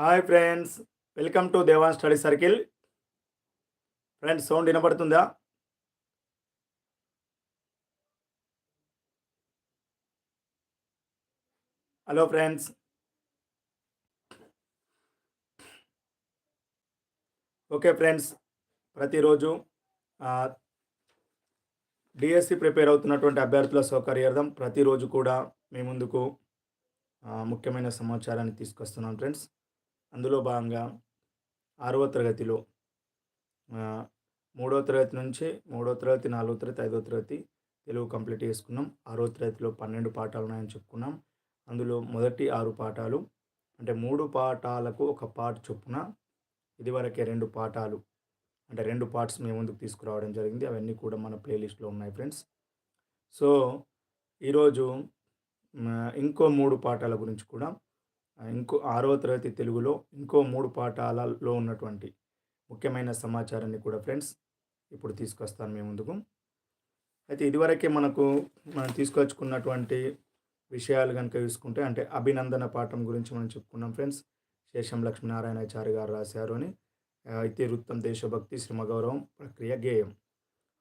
Hi friends welcome to Devan study circle friends sound వినపడుతుందా hello friends okay friends ప్రతిరోజు DSC prepare అవుతున్నటువంటి అభ్యర్థుల సౌకర్యార్థం ప్రతిరోజు కూడా మీ ముందుకు ముఖ్యమైన సమాచారాన్ని తీసుకొస్తున్నాం ఫ్రెండ్స్ అందులో భాగంగా ఆరవ తరగతిలో మూడో తరగతి నుంచి మూడో తరగతి నాలుగో తరగతి ఐదో తరగతి తెలుగు కంప్లీట్ చేసుకున్నాం. ఆరో తరగతిలో పన్నెండు పాఠాలు ఉన్నాయని చెప్పుకున్నాం. అందులో మొదటి ఆరు పాఠాలు అంటే మూడు పాఠాలకు ఒక పాట చొప్పున ఇదివరకే రెండు పాఠాలు అంటే రెండు పార్ట్స్ మేము ముందుకు తీసుకురావడం జరిగింది. అవన్నీ కూడా మన ప్లేలిస్ట్లో ఉన్నాయి ఫ్రెండ్స్. సో ఈరోజు ఇంకో మూడు పాఠాల గురించి కూడా ఇంకో ఆరవ తరగతి తెలుగులో ఇంకో మూడు పాఠాలలో ఉన్నటువంటి ముఖ్యమైన సమాచారాన్ని కూడా ఫ్రెండ్స్ ఇప్పుడు తీసుకొస్తాను మేము ముందుకు. అయితే ఇదివరకే మనకు మనం తీసుకొచ్చుకున్నటువంటి విషయాలు కనుక చూసుకుంటే అంటే అభినందన పాఠం గురించి మనం చెప్పుకున్నాం ఫ్రెండ్స్. శేషం లక్ష్మీనారాయణాచారి గారు రాశారు అని. అయితే వృత్తం దేశభక్తి శ్రమగౌరవం ప్రక్రియ గేయం.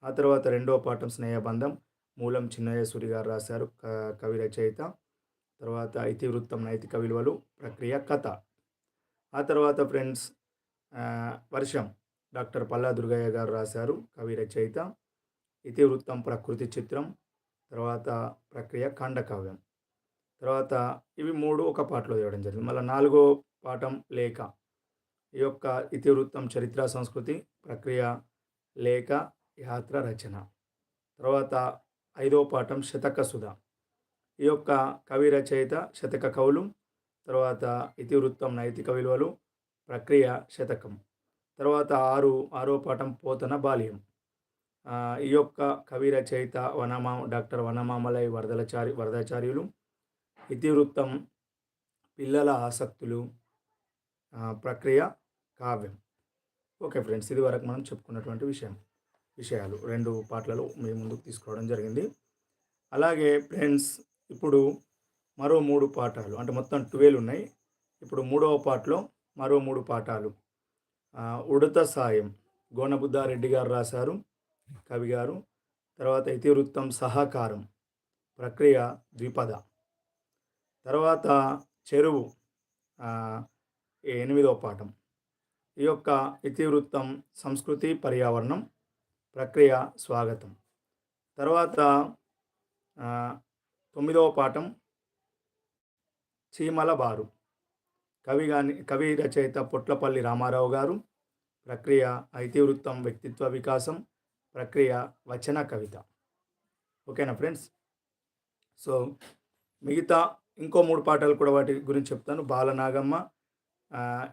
ఆ తర్వాత రెండవ పాఠం స్నేహబంధం మూలం చిన్నయ్య సూరి గారు రాశారు. క- కవి రచయిత. తర్వాత ఇతివృత్తం నైతిక విలువలు ప్రక్రియ కథ. ఆ తర్వాత ఫ్రెండ్స్ వర్షం. డాక్టర్ పల్లా దుర్గయ్య గారు రాశారు కవి రచయిత. ఇతివృత్తం ప్రకృతి చిత్రం తర్వాత ప్రక్రియ ఖండకావ్యం తర్వాత ఇవి మూడు ఒక పాటలో ఇవ్వడం జరిగింది. మళ్ళీ నాలుగో పాఠం లేఖ. ఈ యొక్క ఇతివృత్తం చరిత్ర సంస్కృతి ప్రక్రియ లేఖ యాత్ర రచన. తర్వాత ఐదో పాఠం శతక సుధ ఈ యొక్క కవి రచయిత శతక కవులు తర్వాత ఇతివృత్తం నైతిక విలువలు ప్రక్రియ శతకం తర్వాత ఆరు ఆరో పాఠం పోతన బాల్యం. ఈ యొక్క కవి రచయిత వనమా డాక్టర్ వనమామలై వరదలచారి వరదాచార్యులు ఇతివృత్తం పిల్లల ఆసక్తులు ప్రక్రియ కావ్యం. ఓకే ఫ్రెండ్స్ ఇది వరకు మనం చెప్పుకున్నటువంటి విషయం విషయాలు. రెండు పాటలలో మీ ముందుకు తీసుకోవడం జరిగింది. అలాగే ఫ్రెండ్స్ ఇప్పుడు మరో మూడు పాఠాలు అంటే మొత్తం ట్వెల్వ్ ఉన్నాయి. ఇప్పుడు మూడవ పాటలో మరో మూడు పాఠాలు. ఉడత సాయం. గోనబుద్ధారెడ్డి గారు రాశారు కవి గారు. తర్వాత ఇతివృత్తం సహకారం ప్రక్రియ ద్విపద. తర్వాత చెరువు ఎనిమిదవ పాఠం. ఈ యొక్క ఇతివృత్తం సంస్కృతి పర్యావరణం ప్రక్రియ స్వాగతం. తర్వాత తొమ్మిదవ పాఠం చీమల బారు. కవి గాని కవి రచయిత పొట్లపల్లి రామారావు గారు ప్రక్రియ ఐతివృత్తం వ్యక్తిత్వ వికాసం ప్రక్రియ వచన కవిత. ఓకేనా ఫ్రెండ్స్? సో మిగతా ఇంకో మూడు పాటలు కూడా వాటి గురించి చెప్తాను. బాలనాగమ్మ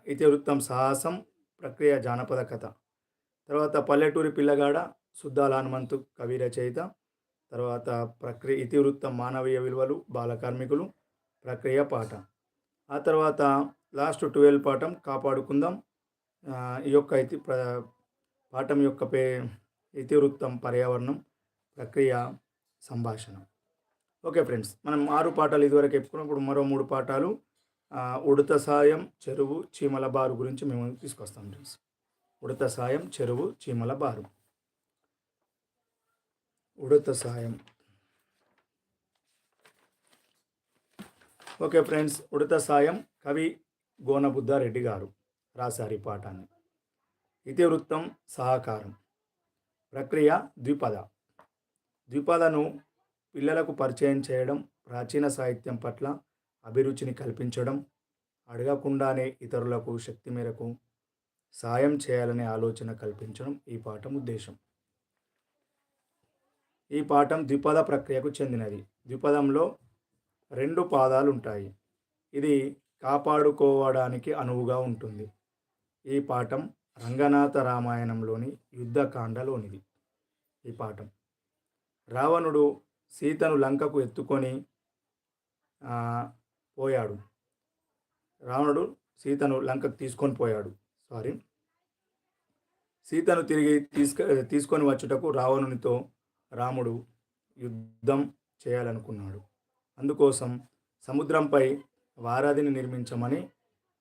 ఇతివృత్తం సాహసం ప్రక్రియ జానపద కథ. తర్వాత పల్లెటూరి పిల్లగాడ సుద్దాల హనుమంతు కవి రచయిత తర్వాత ప్రక్రియ ఇతివృత్తం మానవీయ విలువలు బాల కార్మికులు ప్రక్రియ పాఠం. ఆ తర్వాత లాస్ట్ ట్వెల్వ్ పాఠం కాపాడుకుందాం. ఈ యొక్క ఇతి ప్ర- పాఠం యొక్క పే ఇతివృత్తం పర్యావరణం ప్రక్రియ సంభాషణ. ఓకే ఫ్రెండ్స్ మనం ఆరు పాఠాలు ఇదివరకు చెప్పుకున్నాం. ఇప్పుడు మరో మూడు పాఠాలు. ఉడత సాయం చెరువు చీమల బారు గురించి మేము తీసుకొస్తాం. ఫ్రెండ్స్ ఉడత సాయం చెరువు చీమల బారు. ఉడత సాయం. ఓకే ఫ్రెండ్స్ ఉడత సాయం కవి గోనబుద్ధారెడ్డి గారు రాశారు ఈ పాఠాన్ని. ఇతివృత్తం సహకారం. ప్రక్రియ ద్విపద. ద్విపదను పిల్లలకు పరిచయం చేయడం ప్రాచీన సాహిత్యం పట్ల అభిరుచిని కల్పించడం అడగకుండానే ఇతరులకు శక్తి మేరకు సాయం చేయాలనే ఆలోచన కల్పించడం ఈ పాఠం ఉద్దేశం. ఈ పాఠం ద్విపద ప్రక్రియకు చెందినది. ద్విపదంలో రెండు పాదాలు ఉంటాయి ఇది కాపాడుకోవడానికి అనువుగా ఉంటుంది. ఈ పాఠం రంగనాథ రామాయణంలోని యుద్ధకాండలోనిది. ఈ పాఠం. రావణుడు సీతను లంకకు ఎత్తుకొని పోయాడు. రావణుడు సీతను లంకకు తీసుకొని పోయాడు. సారీ. సీతను తిరిగి తీసుక తీసుకొని వచ్చుటకు రావణునితో రాముడు యుద్ధం చేయాలనుకున్నాడు. అందుకోసం సముద్రంపై వారాధిని నిర్మించమని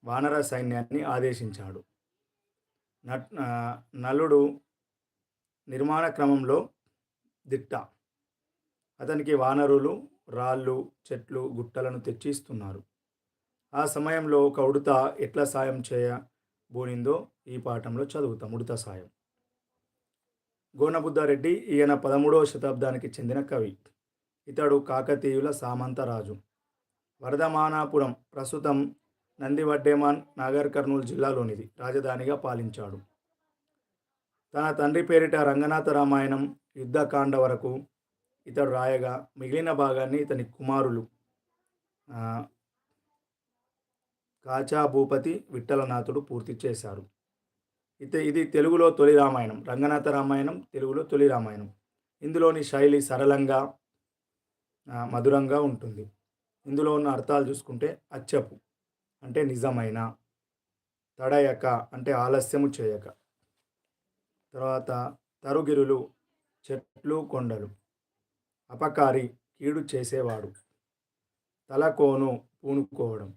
వానర సైన్యాన్ని ఆదేశించాడు. నట్ నలుడు నిర్మాణ క్రమంలో దిట్ట. అతనికి వానరులు రాళ్ళు చెట్లు గుట్టలను తెచ్చిస్తున్నారు. ఆ సమయంలో ఒక ఉడత ఎట్లా సాయం చేయబోనిందో ఈ పాఠంలో చదువుతాం. ఉడత సాయం. గోనబుద్ధారెడ్డి ఈయన పదమూడవ శతాబ్దానికి చెందిన కవి. ఇతడు కాకతీయుల సామంతరాజు వరదమానాపురం ప్రస్తుతం నందివడ్డేమాన్ నాగర్ కర్నూలు జిల్లాలోనిది. రాజధానిగా పాలించాడు. తన తండ్రి పేరిట రంగనాథ రామాయణం యుద్ధకాండ వరకు ఇతడు రాయగా మిగిలిన భాగాన్ని ఇతని కుమారులు కాచా భూపతి విఠలనాథుడు పూర్తి చేశారు. ఇది ఇది తెలుగులో తొలి రామాయణం రంగనాథ రామాయణం తెలుగులో తొలి రామాయణం. ఇందులోని శైలి సరళంగా మధురంగా ఉంటుంది. ఇందులో ఉన్న అర్థాలు చూసుకుంటే అచ్చపు అంటే నిజమైన తడయక అంటే ఆలస్యము చేయక. తర్వాత తరుగిరులు చెట్లు కొండలు. అపకారి కీడు చేసేవాడు. తలకోను పూనుకోవడం.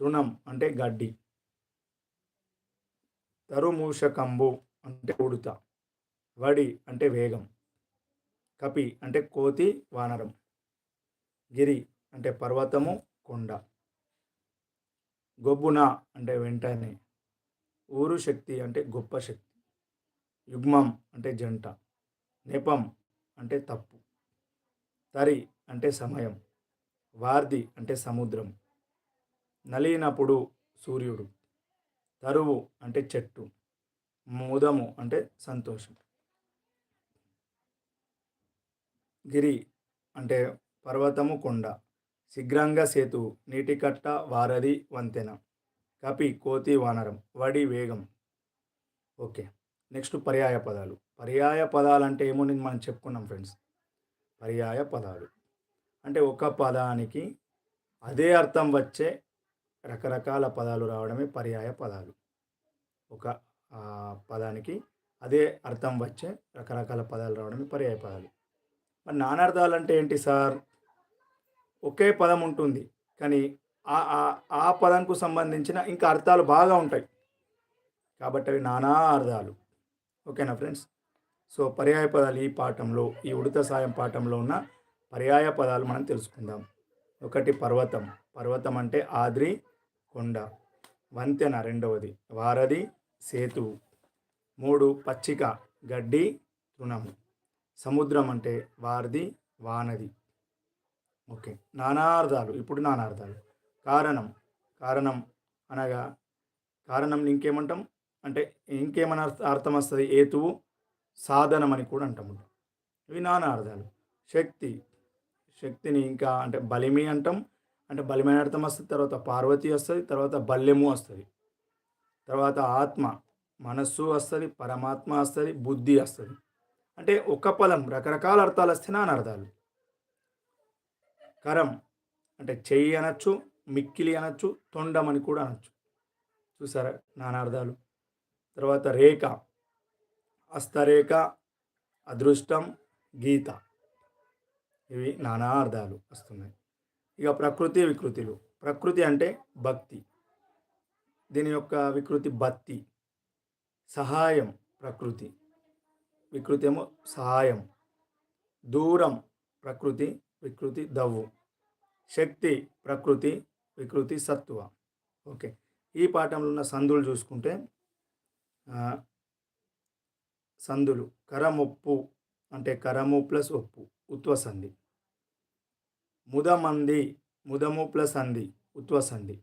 తృణం అంటే గడ్డి. తరుమూషకంబు అంటే ఉడుత వడి అంటే వేగం కపి అంటే కోతి వానరం గిరి అంటే పర్వతము కొండ గొబ్బున అంటే వెంటనే ఊరు శక్తి అంటే గొప్ప శక్తి యుగ్మం అంటే జంట నెపం అంటే తప్పు తరి అంటే సమయం వార్ది అంటే సముద్రం నలినప్పుడు సూర్యుడు. తరువు అంటే చెట్టు మోదము అంటే సంతోషం. గిరి అంటే పర్వతము కొండ శీఘ్రంగా సేతు నీటి కట్ట వారధి వంతెన కపి కోతి వానరం వడి వేగం. ఓకే నెక్స్ట్ పర్యాయ పదాలు. పర్యాయ పదాలు అంటే ఏమో నేను మనం చెప్పుకున్నాం ఫ్రెండ్స్. పర్యాయ పదాలు. అంటే ఒక పదానికి అదే అర్థం వచ్చే రకరకాల పదాలు రావడమే పర్యాయ పదాలు. ఒక ఆ, పదానికి అదే అర్థం వచ్చే రకరకాల పదాలు రావడమే పర్యాయ పదాలు. మరి నానార్థాలు అంటే ఏంటి సార్? ఒకే పదం ఉంటుంది. కానీ ఆ ఆ- ఆ పదంకు సంబంధించిన ఇంకా అర్థాలు బాగా ఉంటాయి. కాబట్టి అవి నానా అర్థాలు. ఓకేనా ఫ్రెండ్స్? సో పర్యాయ పదాలు ఈ పాఠంలో ఈ ఉడత సాయం పాఠంలో ఉన్న పర్యాయ పదాలు మనం తెలుసుకుందాం. ఒకటి పర్వతం. పర్వతం అంటే ఆద్రి కొండ వంతెన రెండవది వారధి సేతువు మూడు పచ్చిక గడ్డి తృణము. సముద్రం అంటే వారధి వానది ఓకే. నానార్థాలు. ఇప్పుడు నానార్థాలు. కారణం. కారణం అనగా కారణం ఇంకేమంటాం? అంటే ఇంకేమైనా అర్థం వస్తుంది ఏతువు సాధనం అని కూడా అంటాము ఇవి నానా అర్థాలు శక్తి. శక్తిని ఇంకా అంటే బలిమి అంటాం. అంటే బలిమైన అర్థం వస్తుంది తర్వాత పార్వతి వస్తుంది తర్వాత బల్యము వస్తుంది. తర్వాత ఆత్మ మనస్సు వస్తుంది పరమాత్మ వస్తుంది బుద్ధి వస్తుంది. అంటే ఒక పదం రకరకాల అర్థాలు వస్తే నాన్న అర్థాలు కరం అంటే చెయ్యి అనొచ్చు మిక్కిలి అనొచ్చు తొండం అని కూడా అనొచ్చు. చూసారా నానార్థాలు తర్వాత రేఖ హస్తరేఖ అదృష్టం గీత. ఇవి నానా అర్థాలు వస్తున్నాయి. ఇక ప్రకృతి వికృతిలు. ప్రకృతి అంటే భక్తి. దీని యొక్క వికృతి భక్తి. సహాయం ప్రకృతి. వికృతి ఏమో సహాయం. దూరం ప్రకృతి వికృతి దవ్వు. శక్తి ప్రకృతి వికృతి సత్తువ ఓకే. ఈ పాఠంలో ఉన్న సందులు చూసుకుంటే సందులు. కరముప్పు అంటే కరము ప్లస్ ఉప్పు ఉత్వ సంధి ముదమంది ముదము ప్లస్ అంది ఉత్వసంధి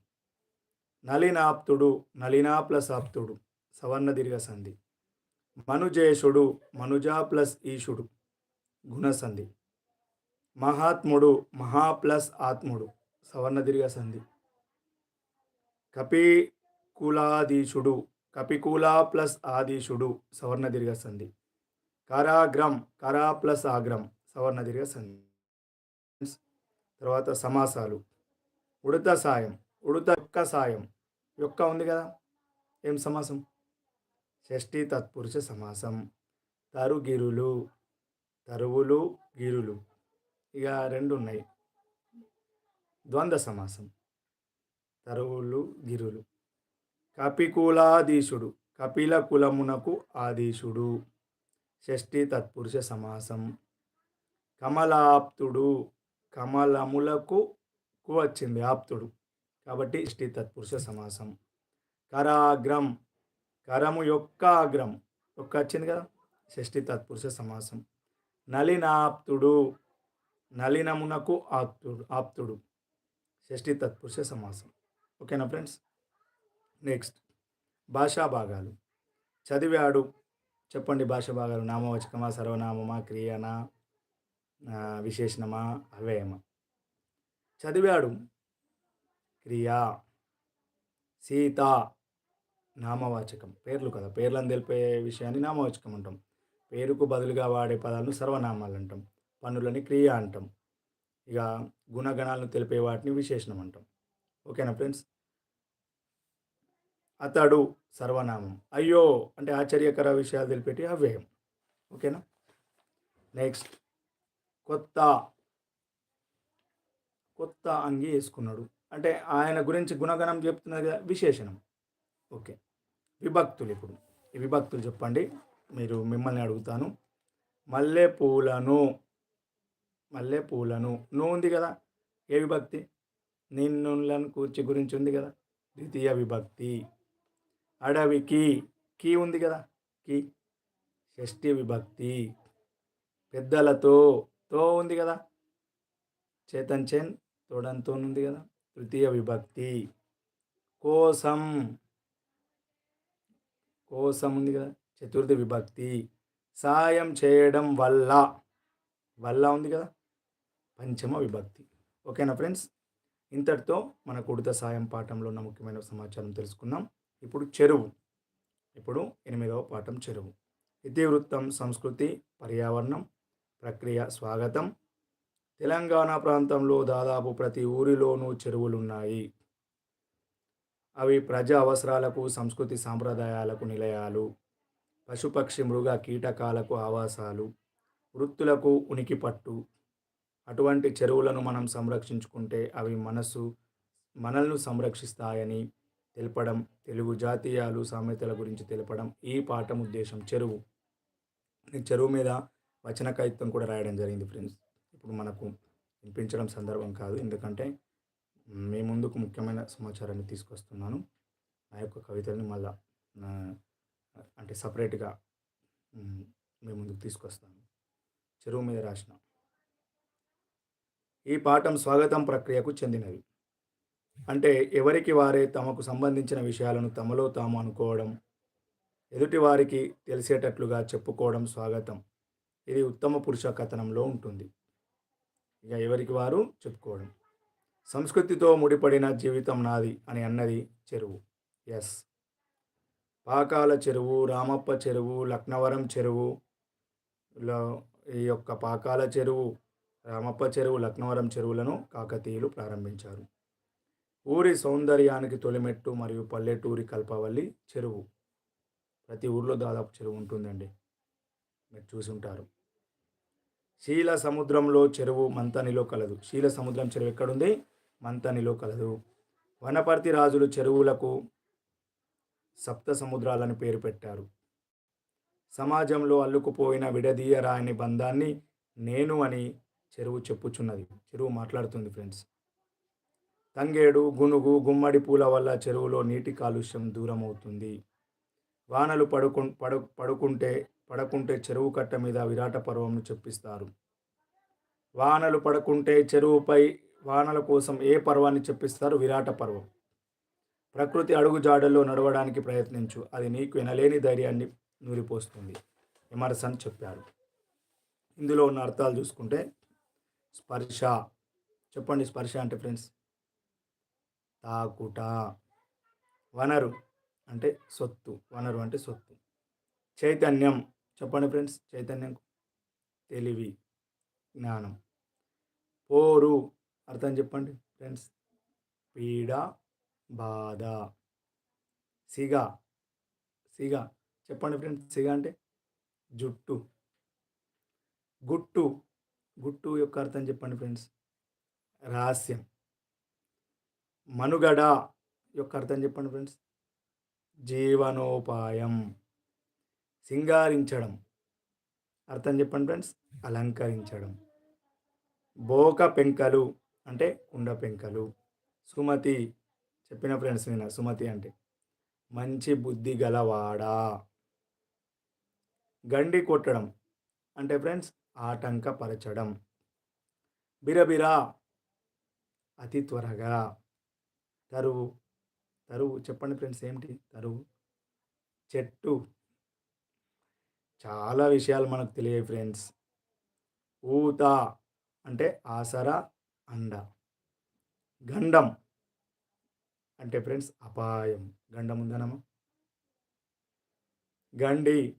నలినాప్తుడు నలినా ప్లస్ ఆప్తుడు సవర్ణ దీర్ఘ సంధి మనుజేషుడు మనుజా ప్లస్ ఈషుడు గుణసంధి. మహాత్ముడు మహా ప్లస్ ఆత్ముడు సవర్ణ దీర్ఘ సంధి కపికులాధీశుడు కపికుల ప్లస్ ఆదీశుడు సవర్ణ దీర్ఘ సంధి కారాగ్రం కరా ప్లస్ ఆగ్రం సవర్ణ దీర్ఘ సంధి తర్వాత సమాసాలు. ఉడత సాయం. ఉడత యొక్క సాయం. యొక్క ఉంది కదా? ఏం సమాసం? షష్ఠి తత్పురుష సమాసం. తరుగిరులు. తరువులు గిరులు. ఇక రెండు ఉన్నాయి. ద్వంద్వ సమాసం. తరువులు గిరులు. కపికులాధీశుడు. కపిల కులమునకు ఆధీశుడు. షష్ఠి తత్పురుష సమాసం. కమలాప్తుడు. కమలములకు వచ్చింది ఆప్తుడు. కాబట్టి ఇష్టి తత్పురుష సమాసం. కరాగ్రం కరము యొక్క అగ్రం. ఒక్క వచ్చింది కదా? షష్ఠి తత్పురుష సమాసం. నలినాప్తుడు నలినమునకు ఆప్తుడు ఆప్తుడు. షష్ఠి తత్పురుష సమాసం. ఓకేనా ఫ్రెండ్స్? నెక్స్ట్ భాషా భాగాలు. చదివాడు చెప్పండి భాష భాగాలు. నామవచకమా సర్వనామమా క్రియనా? విశేషణమా? అవ్యయమా. చదివాడు. క్రియా. సీత. నామవాచకం. పేర్లు కదా. పేర్లను తెలిపే విషయాన్ని నామవాచకం అంటాం. పేరుకు బదులుగా వాడే పదాలను సర్వనామాలు అంటాం. పనులని క్రియ అంటాం. ఇక గుణగణాలను తెలిపే వాటిని విశేషణం అంటాం. ఓకేనా ఫ్రెండ్స్? అతడు సర్వనామం. అయ్యో! అంటే ఆశ్చర్యకర విషయాలు తెలిపేటి అవ్యయం. ఓకేనా? నెక్స్ట్. కొత్త కొత్త అంగి వేసుకున్నాడు. అంటే ఆయన గురించి గుణగణం చెప్తున్నది కదా విశేషణం. ఓకే. విభక్తులు ఇప్పుడు. ఈ విభక్తులు చెప్పండి. మీరు మిమ్మల్ని అడుగుతాను. మల్లెపూలను మల్లెపూలను నువ్వు ఉంది కదా. ఏ విభక్తి? నిన్నులను కూర్చి గురించి ఉంది కదా. ద్వితీయ విభక్తి. అడవికి కీ ఉంది కదా. కీ. షష్ఠి విభక్తి. పెద్దలతో తో ఉంది కదా. చేతన్ చేన్ తోడంతో ఉంది కదా. తృతీయ విభక్తి. కోసం కోసం ఉంది కదా. చతుర్థి విభక్తి. సాయం చేయడం వల్ల. వల్ల ఉంది కదా. పంచమ విభక్తి. ఓకేనా ఫ్రెండ్స్? ఇంతటితో మన కుడిత సాయం పాఠంలో ఉన్న ముఖ్యమైన సమాచారం తెలుసుకున్నాం. ఇప్పుడు చెరువు. ఇప్పుడు ఎనిమిదవ పాఠం చెరువు. ఇతివృత్తం సంస్కృతి పర్యావరణం ప్రక్రియ స్వాగతం. తెలంగాణ ప్రాంతంలో దాదాపు ప్రతి ఊరిలోనూ చెరువులున్నాయి. అవి ప్రజా అవసరాలకు సంస్కృతి సాంప్రదాయాలకు నిలయాలు. పశుపక్షి మృగ కీటకాలకు ఆవాసాలు. వృత్తులకు ఉనికి పట్టు అటువంటి చెరువులను మనం సంరక్షించుకుంటే అవి మనసు మనల్ని సంరక్షిస్తాయని తెలపడం తెలుగు జాతీయాలు సామెతల గురించి తెలపడం ఈ పాఠం ఉద్దేశం. చెరువు. చెరువు మీద వచన కవిత్వం కూడా రాయడం జరిగింది ఫ్రెండ్స్. ఇప్పుడు మనకు వినిపించడం సందర్భం కాదు. ఎందుకంటే మీ ముందుకు ముఖ్యమైన సమాచారాన్ని తీసుకొస్తున్నాను. నా యొక్క కవితల్ని మళ్ళా అంటే సపరేట్గా మీ ముందుకు తీసుకొస్తాను. చెరువు మీద రాసిన ఈ పాఠం స్వాగతం ప్రక్రియకు చెందినది. అంటే ఎవరికి వారే తమకు సంబంధించిన విషయాలను తమలో తాము అనుకోవడం ఎదుటి వారికి తెలిసేటట్లుగా చెప్పుకోవడం స్వాగతం. ఇది ఉత్తమ పురుష కథనంలో ఉంటుంది. ఇక ఎవరికి వారు చెప్పుకోవడం సంస్కృతితో ముడిపడిన జీవితం నాది అని అన్నది చెరువు. ఎస్. పాకాల చెరువు రామప్ప చెరువు లక్నవరం చెరువు ఈ యొక్క పాకాల చెరువు రామప్ప చెరువు లక్నవరం చెరువులను కాకతీయులు ప్రారంభించారు. ఊరి సౌందర్యానికి తొలిమెట్టు మరియు పల్లెటూరి కల్పవల్లి చెరువు. ప్రతి ఊర్లో దాదాపు చెరువు ఉంటుందండి. మీరు చూసుంటారు. శీల సముద్రంలో చెరువు మంతనిలో కలదు. శీల సముద్రం చెరువు ఎక్కడుంది? మంతనిలో కలదు. వనపర్తి రాజులు చెరువులకు సప్త సముద్రాలని పేరు పెట్టారు. సమాజంలో అల్లుకుపోయిన విడదీయరాని బంధాన్ని నేను అని చెరువు చెప్పుచున్నది. చెరువు మాట్లాడుతుంది ఫ్రెండ్స్. తంగేడు గునుగు గుమ్మడి పూల వల్ల చెరువులో నీటి కాలుష్యం దూరం అవుతుంది వానలు పడుకు పడు పడుకుంటే పడకుంటే చెరువు కట్ట మీద విరాట పర్వంను చెప్పిస్తారు. వానలు పడకుంటే చెరువుపై వానల కోసం ఏ పర్వాన్ని చెప్పిస్తారు? విరాట పర్వం. ప్రకృతి అడుగుజాడల్లో నడవడానికి ప్రయత్నించు. అది నీకు వినలేని ధైర్యాన్ని నూరిపోస్తుంది. ఎమర్సన్ చెప్పారు ఇందులో ఉన్న అర్థాలు చూసుకుంటే స్పర్శ. చెప్పండి స్పర్శ అంటే ఫ్రెండ్స్? తాకుట. వనరు అంటే సొత్తు. వనరు అంటే సొత్తు. చైతన్యం. చెప్పండి ఫ్రెండ్స్ చైతన్యం తెలివి జ్ఞానం. పోరు అర్థం చెప్పండి ఫ్రెండ్స్. పీడ బాధ సిగ సిగ. చెప్పండి ఫ్రెండ్స్ సిగ అంటే జుట్టు. గుట్టు గుట్టు యొక్క అర్థం చెప్పండి ఫ్రెండ్స్. రహస్యం. మనుగడ యొక్క అర్థం చెప్పండి ఫ్రెండ్స్. జీవనోపాయం. సింగారించడం. అర్థం చెప్పండి ఫ్రెండ్స్? అలంకరించడం. బోక పెంకలు అంటే కుండ పెంకలు. సుమతి చెప్పిన ఫ్రెండ్స్ నేను సుమతి అంటే. మంచి బుద్ధి గలవాడా? గండి కొట్టడం అంటే ఫ్రెండ్స్ ఆటంకపరచడం. బిరబిరా అతి త్వరగా. తరువు తరువు చెప్పండి ఫ్రెండ్స్ ఏమిటి? తరువు చెట్టు. చాలా విషయాలు మనకు తెలియ ఫ్రెండ్స్. ఊత అంటే ఆసరా అండ. గండం అంటే ఫ్రెండ్స్ అపాయం. గండం ఉందనమా గండి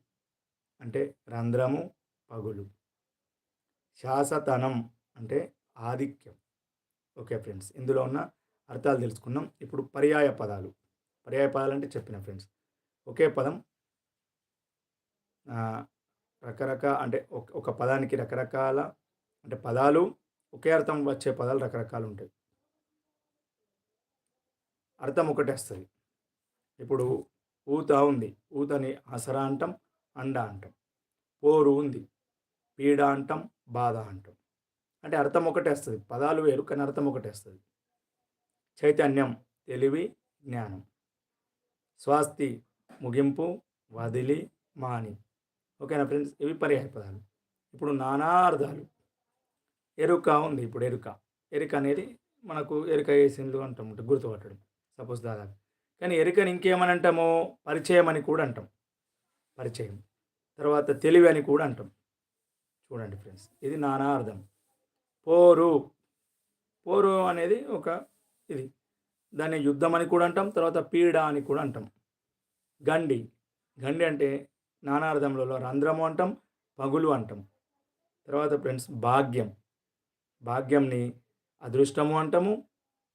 అంటే రంధ్రము పగులు. శాసతనం అంటే ఆధిక్యం. ఓకే ఫ్రెండ్స్ ఇందులో ఉన్న అర్థాలు తెలుసుకున్నాం. ఇప్పుడు పర్యాయ పదాలు. పర్యాయ పదాలు అంటే చెప్పిన ఫ్రెండ్స్. ఒకే పదం రకరకాల అంటే ఒక పదానికి రకరకాల అంటే పదాలు ఒకే అర్థం వచ్చే పదాలు రకరకాలు ఉంటాయి అర్థం ఒకటే వస్తుంది. ఇప్పుడు ఊత ఉంది. ఊతని అసరా అంటాం అండ అంటాం. పోరు ఉంది. పీడ అంటాం బాధ అంటాం. అంటే అర్థం ఒకటే వస్తుంది. పదాలు వేరు కానీ అర్థం ఒకటే వస్తుంది. చైతన్యం తెలివి జ్ఞానం. స్వాస్తి ముగింపు వదిలి మాని. ఓకేనా ఫ్రెండ్స్? ఇవి పర్యాయ పదాలు. ఇప్పుడు నానార్థాలు. ఎరుక ఉంది ఇప్పుడు ఎరుక. ఎరుక అనేది మనకు ఎరుక వేసిండ్లు అంటాం గుర్తుపట్టడం. సపోజ్ దాదాపు. కానీ ఎరుకని ఇంకేమని అంటామో? పరిచయం అని కూడా అంటాం. పరిచయం. తర్వాత తెలివి అని కూడా అంటాం. చూడండి ఫ్రెండ్స్. ఇది నానా అర్థం పోరు. పోరు అనేది ఒక ఇది. దాన్ని యుద్ధం అని కూడా అంటాం తర్వాత పీడ అని కూడా అంటాం. గండి. గండి అంటే నానార్థములలో రంధ్రము అంటాం పగులు అంటాం. తర్వాత ఫ్రెండ్స్ భాగ్యం. భాగ్యంని అదృష్టము అంటాము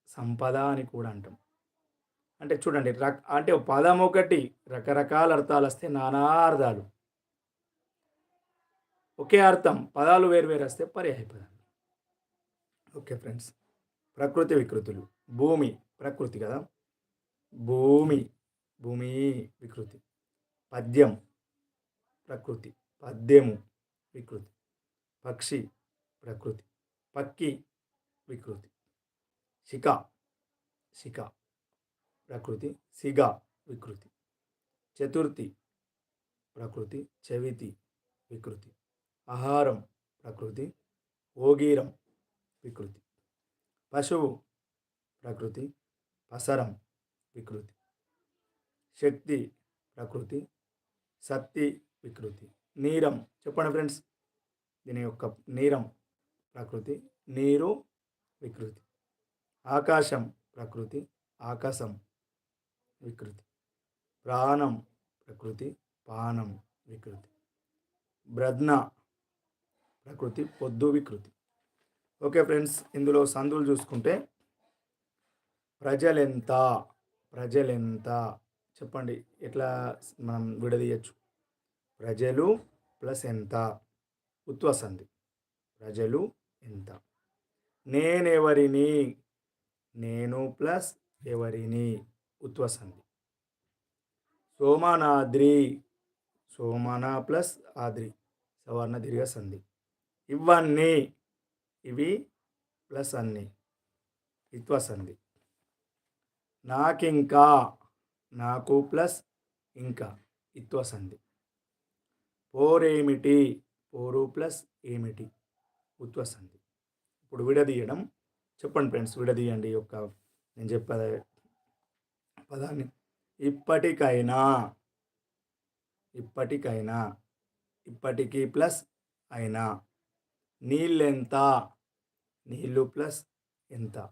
సంపద అని కూడా అంటాం. అంటే చూడండి రక్ అంటే పదం ఒకటి రకరకాల అర్థాలు వస్తే నానా అర్థాలు ఒకే అర్థం పదాలు వేరు వేరు వస్తే పర్యాయ పదాలు ఓకే ఫ్రెండ్స్ ప్రకృతి వికృతులు. భూమి ప్రకృతి కదా? భూమి భూమి వికృతి. పద్యం. ప్రకృతి పద్యము వికృతి పక్షి ప్రకృతి పక్కి వికృతి శిఖ శిఖ ప్రకృతి సిగ వికృతి చతుర్థి ప్రకృతి చవితి వికృతి ఆహారం ప్రకృతి ఓగీరం వికృతి పశువు ప్రకృతి పసరం వికృతి శక్తి ప్రకృతి శక్తి వికృతి. నీరం. చెప్పండి ఫ్రెండ్స్. దీని యొక్క నీరం ప్రకృతి. నీరు వికృతి. ఆకాశం ప్రకృతి. ఆకాశం వికృతి. ప్రాణం ప్రకృతి. పానం వికృతి. బ్రద్న ప్రకృతి. పొద్దు వికృతి. ఓకే ఫ్రెండ్స్ ఇందులో సందులు చూసుకుంటే ప్రజలెంత? ప్రజలెంత? చెప్పండి. ఎట్లా మనం విడదీయచ్చు? ప్రజలు ప్లస్ ఎంత? ఉత్వసంది ప్రజలు ఎంత? నేనెవరిని? నేను ప్లస్ ఎవరిని? ఉత్వసంది సోమానాద్రి. సోమన ప్లస్ ఆద్రి. సవర్ణ దీర్ఘ సంధి. ఇవన్నీ ఇవి ప్లస్ అన్ని. ఇత్వసంధి. నాకింకా. నాకు ప్లస్ ఇంకా. ఇత్వసంధి. పోరేమిటి? పోరు ప్లస్ ఏమిటి? ఉత్వసంధి. ఇప్పుడు విడదీయడం. చెప్పండి ఫ్రెండ్స్ విడదీయండి యొక్క నేను చెప్పే పదాన్ని. ఇప్పటికైనా ఇప్పటికైనా ఇప్పటికీ ప్లస్ అయినా నీళ్ళెంత? నీళ్ళు ప్లస్ ఎంత?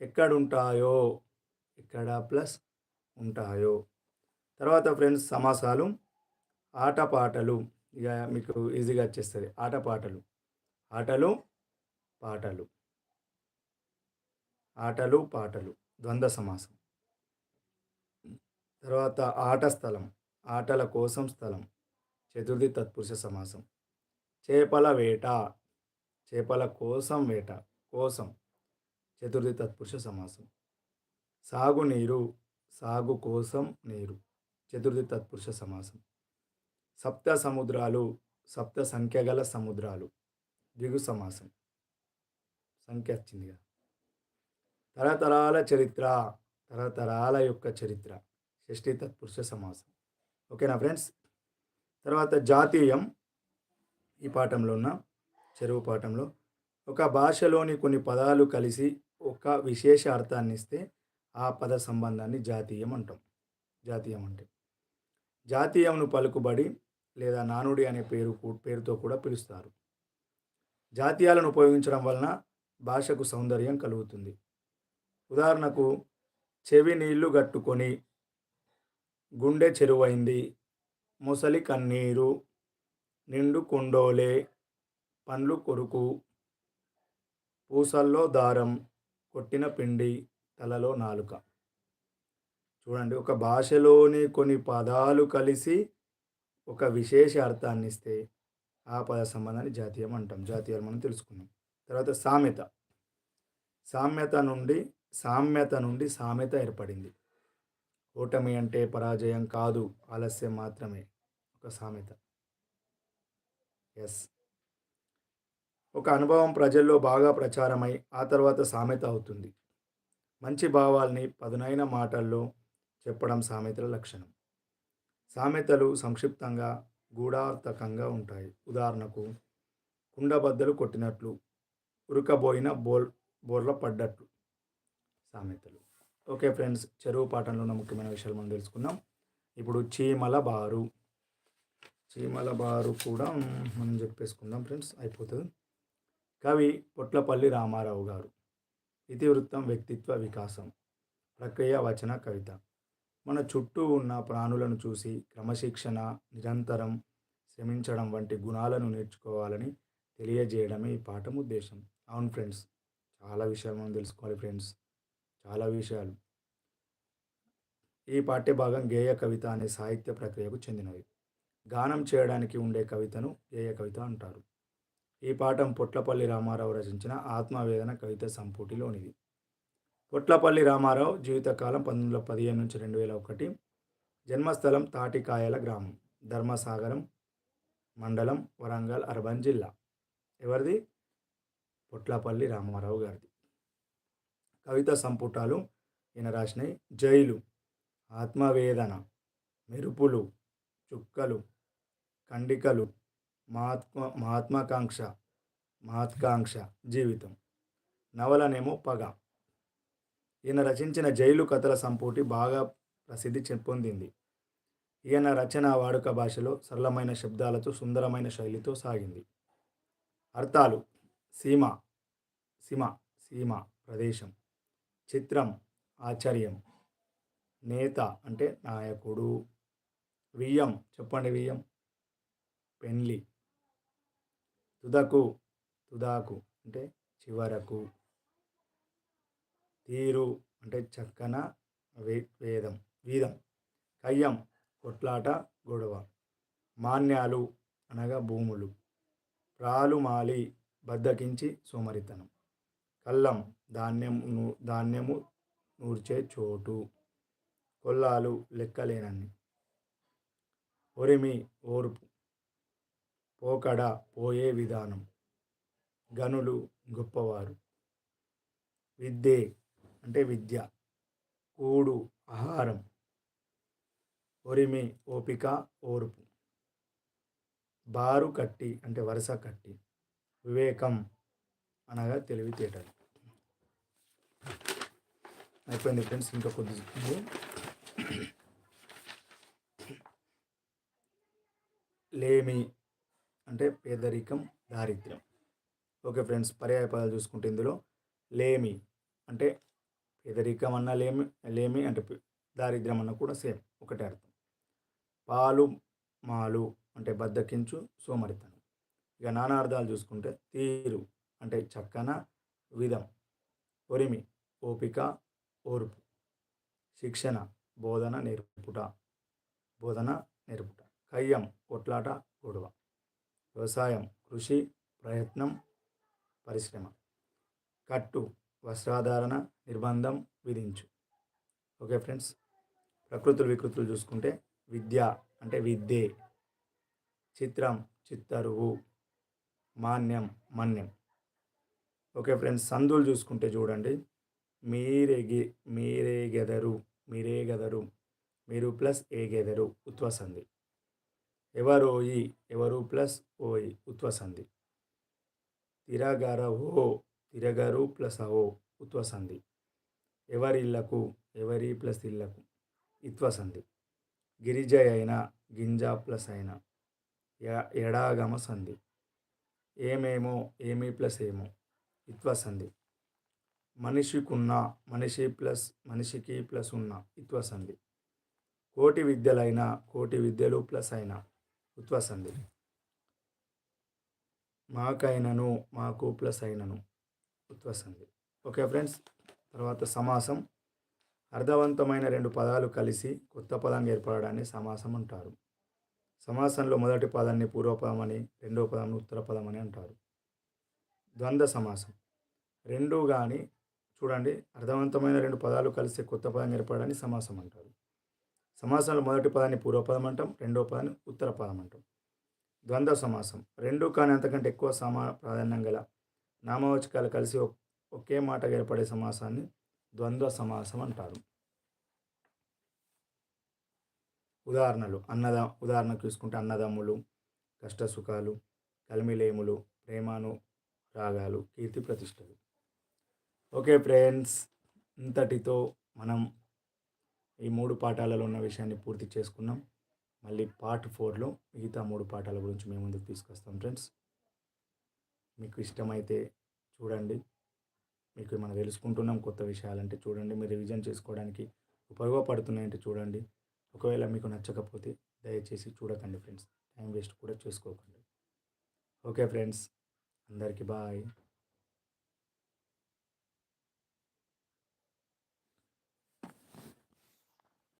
ఎక్కడుంటాయో? ఎక్కడ ప్లస్ ఉంటాయో? తర్వాత ఫ్రెండ్స్ సమాసాలు. ఆటపాటలు. ఇక మీకు ఈజీగా వచ్చేస్తుంది. ఆటపాటలు. ఆటలు పాటలు. ఆటలు పాటలు. ద్వంద్వ సమాసం. తర్వాత ఆట స్థలం. ఆటల కోసం స్థలం. చతుర్థి తత్పురుష సమాసం. చేపల వేట. చేపల కోసం వేట. కోసం. చతుర్థి తత్పురుష సమాసం. సాగునీరు సాగు కోసం నీరు. చతుర్థి తత్పురుష సమాసం. సప్త సముద్రాలు సప్త సంఖ్య గల సముద్రాలు. దిగు సమాసం. సంఖ్య వచ్చిందిగా. తరతరాల చరిత్ర తరతరాల యొక్క చరిత్ర. షష్ఠీ తత్పురుష సమాసం. ఓకేనా ఫ్రెండ్స్? తర్వాత జాతీయం. ఈ పాఠంలో ఉన్న చెరువు పాఠంలో ఒక భాషలోని కొన్ని పదాలు కలిసి ఒక విశేష అర్థాన్ని ఇస్తే ఆ పద సంబంధాన్ని జాతీయం అంటాం. జాతీయం అంటే జాతీయంను పలుకుబడి లేదా నానుడి అనే పేరు పేరుతో కూడా పిలుస్తారు. జాతీయాలను ఉపయోగించడం వలన భాషకు సౌందర్యం కలుగుతుంది. ఉదాహరణకు చెవి నీళ్ళు గట్టుకొని గుండె చెరువైంది ముసలి కన్నీరు నిండు కొండోలే పండ్లు కొరుకు పూసల్లో దారం కొట్టిన పిండి తలలో నాలుక. చూడండి ఒక భాషలోని కొన్ని పదాలు కలిసి ఒక విశేష అర్థాన్ని ఇస్తే ఆ పద సంబంధాన్ని జాతీయం అంటాం. జాతీయాలు మనం తెలుసుకున్నాం. తర్వాత సామెత సామ్యత నుండి సామ్యత నుండి సామెత ఏర్పడింది. ఓటమి అంటే పరాజయం కాదు ఆలస్యం మాత్రమే. ఒక సామెత ఎస్. ఒక అనుభవం ప్రజల్లో బాగా ప్రచారమై ఆ తర్వాత సామెత అవుతుంది. మంచి భావాల్ని పదునైన మాటల్లో చెప్పడం సామెతల లక్షణం. సామెతలు సంక్షిప్తంగా గూఢార్థకంగా ఉంటాయి. ఉదాహరణకు కుండబద్దలు కొట్టినట్లు ఉరకబోయిన బోల్ బోర్ల పడ్డట్లు సామెతలు. ఓకే ఫ్రెండ్స్ చెరువు పాఠంలో ఉన్న ముఖ్యమైన విషయాలు మనం తెలుసుకుందాం. ఇప్పుడు చీమల బారు చీమల బారు కూడా మనం చెప్పేసుకుందాం ఫ్రెండ్స్ అయిపోతుంది. కవి పొట్లపల్లి రామారావు గారు ఇతివృత్తం వ్యక్తిత్వ వికాసం ప్రక్రియ వచన కవిత. మన చుట్టూ ఉన్న ప్రాణులను చూసి క్రమశిక్షణ నిరంతరం శ్రమించడం వంటి గుణాలను నేర్చుకోవాలని తెలియజేయడమే ఈ పాఠం ఉద్దేశం. అవును ఫ్రెండ్స్ చాలా విషయాలు మనం తెలుసుకోవాలి ఫ్రెండ్స్. చాలా విషయాలు. ఈ పాఠ్యభాగం గేయ కవిత అనే సాహిత్య ప్రక్రియకు చెందినవి గానం చేయడానికి ఉండే కవితను గేయ కవిత అంటారు. ఈ పాఠం పొట్లపల్లి రామారావు రచించిన ఆత్మవేదన కవిత సంపుటిలోనిది. పొట్లపల్లి రామారావు జీవితకాలం పంతొమ్మిది వందల పదిహేను నుంచి రెండు వేల ఒకటి. జన్మస్థలం తాటికాయల గ్రామం ధర్మసాగరం మండలం వరంగల్ అర్బన్ జిల్లా. ఎవరిది? పొట్లపల్లి రామారావు గారిది. కవిత సంపుటాలు ఈయన రాసినాయి జైలు ఆత్మవేదన మెరుపులు చుక్కలు ఖండికలు మహాత్మ మహాత్మాకాంక్ష మహత్కాంక్ష జీవితం. నవలనేమో పగ. ఈయన రచించిన జైలు కథల సంపుటి బాగా ప్రసిద్ధి పొందింది. ఈయన రచన వాడుక భాషలో సరళమైన శబ్దాలతో సుందరమైన శైలితో సాగింది. అర్థాలు సీమ సీమ సీమ ప్రదేశం చిత్రం ఆశ్చర్యం నేత అంటే నాయకుడు వియ్యం చెప్పండి వియ్యం పెన్లి తుదకు తుదాకు అంటే చివరకు. తీరు అంటే చక్కన వే వేదం వీధం కయ్యం కొట్లాట గొడవ మాన్యాలు అనగా భూములు ప్రాలుమాలి బద్దకించి సోమరితనం కల్లం ధాన్యం ధాన్యము నూర్చే చోటు కొల్లాలు లెక్కలేనన్ని ఒరిమి ఓర్పు పోకడ పోయే విధానం గనులు గొప్పవారు విద్దే అంటే విద్య కూడు ఆహారం ఒరిమి ఓపిక ఓర్పు. బారు కట్టి అంటే వరుస కట్టి వివేకం అనగా తెలివితేటలు అయిపోయింది ఫ్రెండ్స్ ఇంకా కొద్ది లేమి అంటే పేదరికం దారిద్ర్యం. ఓకే ఫ్రెండ్స్ పర్యాయ పదాలు చూసుకుంటే ఇందులో లేమి అంటే పేదరికం అన్న లేమి లేమి అంటే దారిద్ర్యం అన్న కూడా సేమ్ ఒకటే అర్థం. పాలు మాలు అంటే బద్దకించు సోమరితనం. ఇక నానార్థాలు చూసుకుంటే తీరు అంటే చక్కన విధం ఒరిమి ఓపిక ఓర్పు శిక్షణ బోధన నేర్పుట బోధన నేర్పుట. కయ్యం కొట్లాట గొడవ. వ్యవసాయం కృషి ప్రయత్నం పరిశ్రమ. కట్టు వస్త్రాధారణ నిర్బంధం విధించు. Okay friends? ప్రకృతులు వికృతులు చూసుకుంటే విద్య అంటే విద్యే. చిత్రం చిత్తరువు మాన్యం మన్యం. Okay friends? సందులు చూసుకుంటే చూడండి. మీరేగి మీరేగెదరు మీరేగెదరు మీరు ప్లస్ ఏగెదరు ఉత్వసంధి. ఎవరోయి ఎవరు ప్లస్ ఓయి ఉత్వసంధి. తిరగర ఓ తిరగరు ప్లస్ ఓ ఉత్వసంధి. ఎవరిళ్ళకు ఎవరి ప్లస్ ఇళ్ళకు? ఇత్వసంధి. గిరిజ అయిన గింజ ప్లస్ అయిన. ఎడాగమ సంధి. ఏమేమో ఏమి ప్లస్ ఏమో? ఇత్వసంధి. మనిషికున్న మనిషి ప్లస్ మనిషికి ప్లస్ ఉన్న ఇత్వసంధి. కోటి విద్యలైన కోటి విద్యలు ప్లస్ అయిన ఉత్వసంధి. మాకైనను మాకు ప్లస్ అయినను. ఉత్వసంధి ఓకే ఫ్రెండ్స్ తర్వాత సమాసం. అర్థవంతమైన రెండు పదాలు కలిసి కొత్త పదం ఏర్పడడాన్ని సమాసం అంటారు. సమాసంలో మొదటి పదాన్ని పూర్వపదం అని రెండో పదాన్ని ఉత్తర పదం అని అంటారు. ద్వంద్వ సమాసం. రెండు కానీ చూడండి అర్థవంతమైన రెండు పదాలు కలిసి కొత్త పదం ఏర్పడడాన్ని సమాసం అంటారు. సమాసంలో మొదటి పదాన్ని పూర్వపదం అంటాం రెండో పదాన్ని ఉత్తర పదం అంటాం. ద్వంద్వ సమాసం. రెండు కానీ అంతకంటే ఎక్కువ సమా ప్రాధాన్యం గల నామవాచకాలు కలిసి ఒకే మాట ఏర్పడే సమాసాన్ని ద్వంద్వ సమాసం అంటారు. ఉదాహరణలు. అన్నదా ఉదాహరణ చూసుకుంటే అన్నదమ్ములు కష్టసుఖాలు కలిమిలేములు ప్రేమాను రాగాలు కీర్తి ప్రతిష్టలు. ఓకే ఫ్రెండ్స్ ఇంతటితో మనం ఈ మూడు పాఠాలలో ఉన్న విషయాన్ని పూర్తి చేసుకున్నాం. మళ్ళీ పార్ట్ ఫోర్లో మిగతా మూడు పాఠాల గురించి మేము ముందుకు తీసుకొస్తాం ఫ్రెండ్స్. మీకు ఇష్టమైతే చూడండి. మీకు మనం తెలుసుకుంటున్నాం కొత్త విషయాలంటే చూడండి. మీరు రివిజన్ చేసుకోవడానికి ఉపయోగపడుతున్నాయంటే చూడండి. ఒకవేళ మీకు నచ్చకపోతే దయచేసి చూడకండి ఫ్రెండ్స్. టైం వేస్ట్ కూడా చేసుకోకండి. Okay friends. అందరికీ బాయ్.